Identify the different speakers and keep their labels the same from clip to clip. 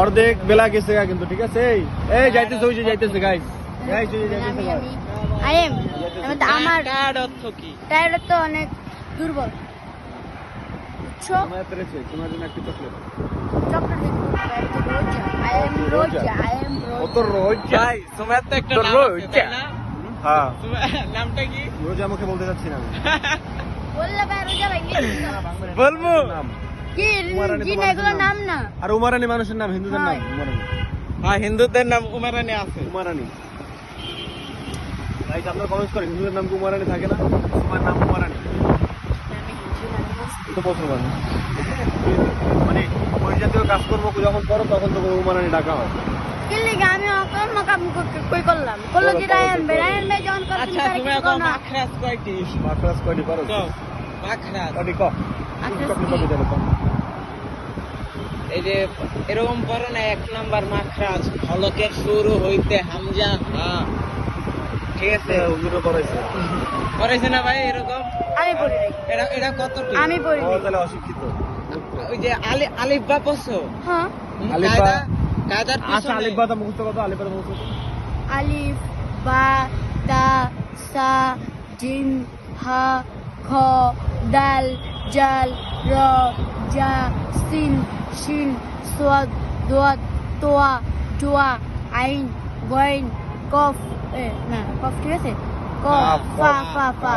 Speaker 1: অর্ধেক বেলা গেছে গা কিন্তু ঠিক আছে? এই এই যাইতেছে ওই যে যাইতেছে গাইস গাইস ওই যে যাইতেছে
Speaker 2: আই এম আমার
Speaker 3: টায়ার্ড অর্থ কি?
Speaker 2: টায়ার তো অনেক দুর্বল। বুঝছ?
Speaker 1: তোমায় পেরেছে তোমার জন্য একটি চকলেট
Speaker 2: চক্র Roza I am Roza I am
Speaker 1: ও তো রোজ।
Speaker 3: ভাই সুমাইয়ার তো একটা নাম আছে,
Speaker 1: হ্যাঁ।
Speaker 3: নামটা কি?
Speaker 1: রোজা মুখে বলতে চাচ্ছি না
Speaker 2: বললে ভাই রোজা ভাই
Speaker 3: বলব
Speaker 1: নাম।
Speaker 2: নাম? না।
Speaker 1: আর উমারানি মানুষের নাম হিন্দুদের নাম। উমারানি।
Speaker 3: হ্যাঁ হিন্দুদের নাম উমারানি আছে।
Speaker 1: উমারানি। গাইস আপনারা কমেন্ট করেন হিন্দুদের নাম উমারানি থাকে না? তোমার নাম উমারানি? তো মুসলমান মানে ওই জাতীয় কাজকর্ম যখন করো তখন তো উমারানি ডাকা হয়।
Speaker 2: আমি অকম মাকাম কই করলাম? করল যে রায়ান ভাই? রায়ান ভাই যখন করছেন
Speaker 3: আচ্ছা তুমি এখন মাখরাজ কয়টি?
Speaker 1: পারো
Speaker 3: মাখরাজ
Speaker 1: কয়টি ক? কয়টি
Speaker 3: এই যে এরকম পড়ো না এক নাম্বার মাখরাজ হলকের শুরু হইতে হামজা। হ্যাঁ। ঠিক আছে?
Speaker 1: হ্যাঁ, হুজুরও করাইছে।
Speaker 3: করেছে না ভাই এরকম?
Speaker 2: আমি পড়ি নাই।
Speaker 3: এটা এটা কত
Speaker 2: আমি পড়ি নাই।
Speaker 1: তাহলে অশিক্ষিত।
Speaker 3: ওই যে আলি আলিফ বা পড়ছো?
Speaker 2: হ্যাঁ।
Speaker 1: আলিফ বা-
Speaker 3: কায়দা কায়দার
Speaker 1: আচ্ছা আলিফ বাতা মুখস্থ কত আলিফ বাতা মুখস্থ
Speaker 2: আলিফ বা তা সা জিম হা খ দাল জাল র জা সিন শিন সোয়াদ দোয়াদ তোয়া জোয়া আইন গইন কফ না কফ ঠিক আছে কফ ফা ফা ফা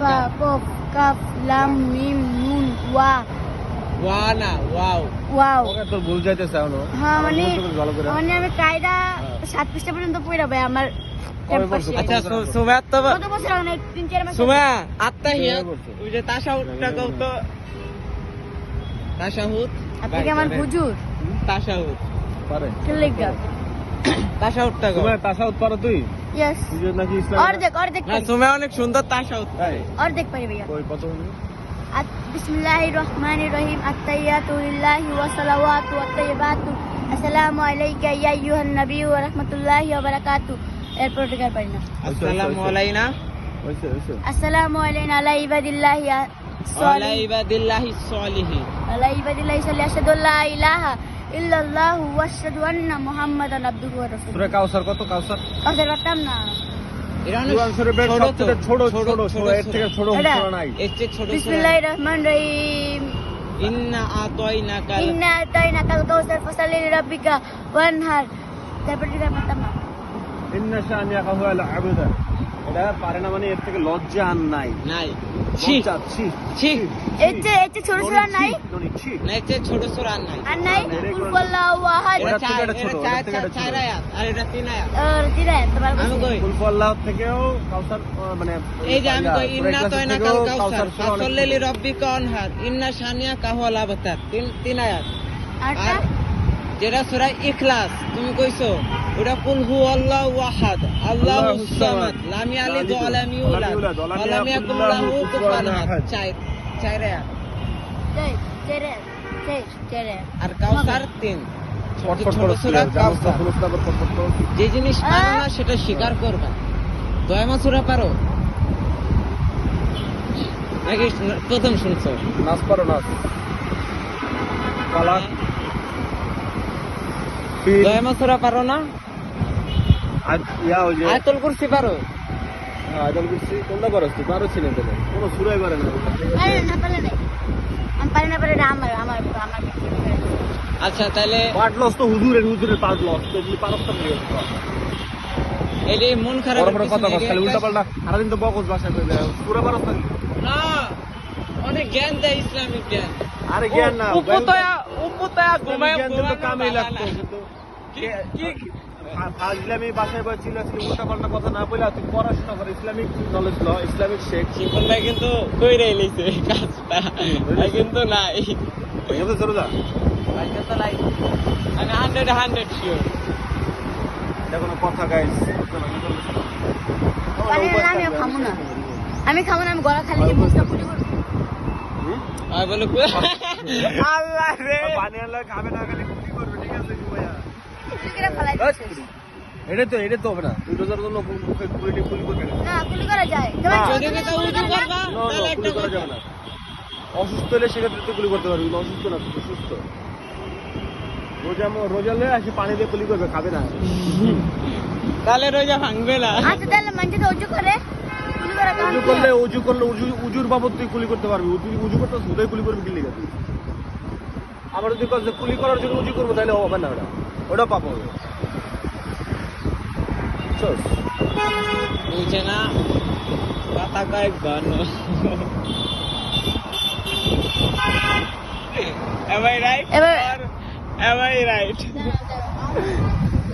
Speaker 2: ফা কফ কাফ লাম মিম নুন ওয়া
Speaker 3: ওয়া না ওয়াও
Speaker 2: ওয়াও
Speaker 1: তোর ভুল যাইতেছে
Speaker 2: হ্যাঁ মানে মানে আমি কায়দা সাত পৃষ্ঠা পর্যন্ত পড়া ভাই আমার?
Speaker 3: আচ্ছা সু- সুমাইয়ার তো বা-
Speaker 2: কত বছর আগে তিন চার মাস
Speaker 3: সুমাইয়া আত্মা হিয়া ওই যে তাশাহুদটা কও তো তাশাহুদ
Speaker 2: আপনি আমার হুজুর?
Speaker 3: তাশাহুদ
Speaker 1: পারে।
Speaker 2: কিলিগা
Speaker 3: তাশাহুদটা কও
Speaker 1: তোমার তাসাউদ পারো তুই?
Speaker 2: ইয়েস
Speaker 1: তুই নাকি ইসলাম
Speaker 2: অর্ধেক অর্ধেক
Speaker 3: না
Speaker 2: পারি।
Speaker 3: অনেক সুন্দর তাশাহুদ
Speaker 2: অর্ধেক পারি ভাইয়া।
Speaker 1: কই কত
Speaker 2: বিসমিল্লাহির রহমানির রহিম। আত্তাইয়াতু লিল্লাহি ওয়া সালাওয়াতু ওয়াত তাইয়্যিবাতু। আসসালামু আলাইকা ইয়া আইয়ুহান নবী ওয়া রাহমাতুল্লাহি ওয়া বারাকাতু। এরপর থেকে আর পারি না।
Speaker 3: আসসালামু আলাইনা।
Speaker 2: আসসালামু আলাইনা আলা ইবাদিল্লাহি সালিহিন
Speaker 3: ইবাদিল্লাহি সালিহিন
Speaker 2: আলা ইবাদিল্লাহি আশহাদু আল্লা ইলাহা ইল্লাল্লাহু ওয়া আশহাদু আন্না মুহাম্মাদান আবদুহু ওয়া রাসূলুহু।
Speaker 1: সূরা কাউসার কত? কাউসার
Speaker 2: কাছে পারতাম না।
Speaker 3: ছোট
Speaker 1: ছোট ছোট এর থেকে ছোট নাই।
Speaker 3: এর চেয়ে ছোট
Speaker 2: বিসমিল্লাহির রহমানির রহিম।
Speaker 3: ইন্না আতাইনাকা
Speaker 2: ইন্না আতাইনা কাল কাউসার ফাসালি লিরাব্বিকা ওয়ানহার। তারপর থেকে পারতাম না?
Speaker 1: ইন্না শানিয়াকা হুয়াল আবদা। এটা পারে না মানে এর থেকে লজ্জা আর নাই।
Speaker 3: নাই।
Speaker 1: লজ্জা ছি।
Speaker 3: ছি।
Speaker 2: এর চেয়ে এর চেয়ে ছোট ছোট আর নাই?
Speaker 1: ছি
Speaker 3: না এর চেয়ে ছোট ছোট আর নাই।
Speaker 2: আর নাই? কুল আল্লাহু আহাদ।
Speaker 3: এটা
Speaker 1: থেকে এটা ছোট,
Speaker 3: এটা
Speaker 1: থেকে এটা
Speaker 3: চার আয়াত আর এটা তিন আয়াত।
Speaker 2: আর দিরা তোমার
Speaker 3: আমি কই?
Speaker 1: কুলফু আল্লাহ থেকেও কাউসার মানে
Speaker 3: এই যে আমি কই ইন্না তয়না কাল কাউসার ফাসাল্লি
Speaker 1: ছোট।
Speaker 3: অনহার ইন্না শানিয়া কাহুয়াল আবতার তিন তিন আয়াত। আর যেটা সূরা ইখলাস তুমি কইছো? ওটা কুল হু আল্লাহু আহাদ আল্লাহু
Speaker 1: আল্লাহুস
Speaker 3: সামাদ। লাম ইয়ালিদ
Speaker 1: লাম
Speaker 3: ওয়া লাম
Speaker 1: ইয়ালিদ
Speaker 3: ইউলাদ
Speaker 1: ওয়া লাম
Speaker 3: ওয়া লাম
Speaker 1: ইয়াকুল
Speaker 3: ইয়াকুল
Speaker 1: লাহু
Speaker 3: লাহু
Speaker 1: কুফুয়ান
Speaker 3: কুফুয়ান আহাদ। চেরে চেরে
Speaker 2: চেরে
Speaker 3: আর কাউসার তিন। যে জিনিস পারো না সেটা স্বীকার করবা। দয়ামা সূরা পারো? নাকি প্রথম শুনছো?
Speaker 1: নাচ পারো নাচ। পালাক ফির
Speaker 3: দয়ামা পারো না আয়াতুল কুরসি পারো
Speaker 1: কুরসি কোনটা পারো তুই পারো ছিনে তোকে কোনো সুরাই পারে না
Speaker 2: আরে না পারলে নাই আমি পারি না পারি না আমার আমার আমার
Speaker 3: আচ্ছা তাহলে
Speaker 1: পার্ট লস তো হুজুরের হুজুরের পার্ট লস তো এগুলি পারস তো
Speaker 3: এই মন খারাপ
Speaker 1: বড় বড় কথা বল খালি উল্টা পাল্টা সারাদিন তো বকস ভাষায় কইলে পুরো পারস না
Speaker 3: না অনেক জ্ঞান দেয় ইসলামিক জ্ঞান
Speaker 1: আরে জ্ঞান না
Speaker 3: উপতয়া উপতয়া ঘুমায়
Speaker 1: জ্ঞান তো লাগতো
Speaker 3: কি?
Speaker 1: বাসায় বয় ছিল উল্টা পাল্টা কথা না বলে তুই পড়াশোনা করে ইসলামিক নলেজ ল ইসলামিক শেখ।
Speaker 3: ভাই কিন্তু কইরে লইছে কাজটা। কিন্তু নাই।
Speaker 1: এভাবে চলে যা
Speaker 3: নাই। আমি হান্ড্রেড হান্ড্রেড শিওর
Speaker 1: এটা কোনো কথা গাইস
Speaker 2: না আমি খাব না। আমি গলা খালি মুখটা ফুলি
Speaker 3: আর বলে আল্লাহ রে।
Speaker 1: পানি আনলে খাবে না খালি কি করবে ঠিক আছে ভাইয়া
Speaker 2: ফুলি করে ফেলাই দিচ্ছে
Speaker 1: এটা তো এটা তো হবে না। তুই রোজার জন্য মুখে কুলি কুলি করবে না
Speaker 2: না কুলি করা যায়। তোমার
Speaker 1: না।
Speaker 3: তো উজু করবা
Speaker 1: No, no,
Speaker 3: তাহলে একটা
Speaker 1: করা যাবে না। অসুস্থ হলে সেক্ষেত্রে তুই গুলি করতে পারবি অসুস্থ না সুস্থ। রোজা রোজা লয়ে আসি পানি দিয়ে কুলি করবে খাবে না।
Speaker 3: তাহলে রোজা ভাঙবে না।
Speaker 2: আচ্ছা তাহলে তো করে
Speaker 1: উজু করলে উজু করলে উজু উজুর বাবদ তুই কুলি করতে পারবি। তুই উজু করতে সুদাই কুলি করবি কি লিখে আবার যদি যে কুলি করার জন্য উজু করব তাহলে হবে না ওটা। ওটা পাপ হবে। বুঝছস?
Speaker 3: বুঝে না কথা Am I right?
Speaker 2: এবার-
Speaker 3: am I right?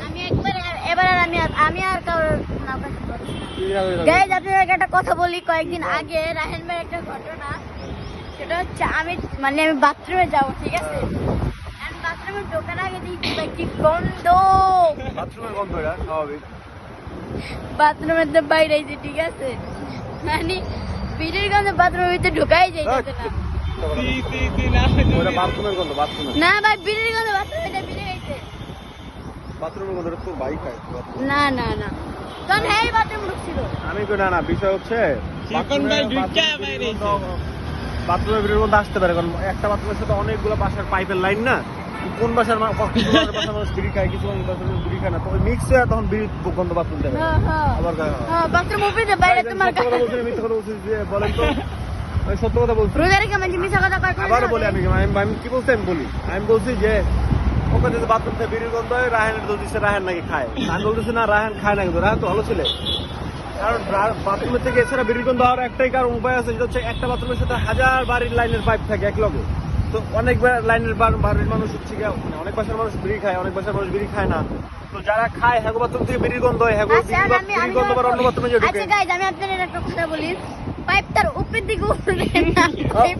Speaker 2: আমি একবার এবার আমি আমি আর কারোর গাইজ আপনাদেরকে একটা কথা বলি কয়েকদিন আগে রাহেন ভাইয়ের একটা ঘটনা। সেটা হচ্ছে আমি মানে আমি বাথরুমে যাব ঠিক আছে? বাথরুমে ঢোকার আগে দেখি ভাই কি গন্ধ।
Speaker 1: বাথরুমের গন্ধ এটা স্বাভাবিক।
Speaker 2: বাথরুমের তো বাইরে আইছে ঠিক আছে? মানে বিড়ির গন্ধ বাথরুমের ভিতরে ঢোকাই যাইতেছে না।
Speaker 3: তি, তি, তি, না,
Speaker 2: না ভাই বিড়ির গন্ধ বাথরুমে বিড়ি গেছে
Speaker 1: বাথরুমের গন্ধ এটা তোর খায়
Speaker 2: না না না। তখন বাথরুম ঢুকছিল।
Speaker 1: আমি কই না না বিষয় হচ্ছে
Speaker 3: ভাই বাইরে।
Speaker 1: বাথরুমের ভিড়ের মধ্যে আসতে পারে কারণ একটা বাথরুমের সাথে অনেকগুলো বাসার পাইপের লাইন না? কোন বাসার বাসার মানুষ বিড়ি খায় কিছু বাসার মানুষ বিড়ি খায় না। তখন মিক্স হয়ে তখন বিড়ি গন্ধ বাথরুম দেবে
Speaker 2: হ্যাঁ হ্যাঁ।
Speaker 1: আবার
Speaker 2: হ্যাঁ। বাথরুম উপরে বাইরে তোমার
Speaker 1: কথা বলছি মিথ্যা কথা বলছি যে বলেন তো। আমি সত্য কথা বলছি।
Speaker 2: রোজা রেখে মানে মিশা কথা কয়
Speaker 1: আবারও বলি আমি কি বলছি আমি বলি। আমি বলছি যে ওখানে যদি বাথরুম থেকে বিড়ির গন্ধ হয় রাহানের দোষ দিচ্ছে রাহান নাকি খায়। আমি বলতেছি না রাহান খায় না কিন্তু রাহান তো ভালো ছেলে। কারণ বাথরুমের থেকে এছাড়া বিড়ির দেওয়ার একটাই কারণ উপায় আছে যেটা হচ্ছে একটা বাথরুমের সাথে হাজার বাড়ির লাইনের পাইপ থাকে এক লগে। তো অনেক লাইনের বাড়ির মানুষ হচ্ছে মানে অনেক বাসার মানুষ বিড়ি খায় অনেক বাসার মানুষ বিড়ি খায় না। তো যারা খায় হ্যাগো বাথরুম থেকে বিড়ির গন্ধ হয় হ্যাগো বিড়ির বা- গন্ধ আবার অন্য বাথরুমে ঢুকে।
Speaker 2: আচ্ছা গাইজ আমি আপনাদের একটা কথা বলি। পাইপটার উপরের দিকে উঠবে না। পাইপ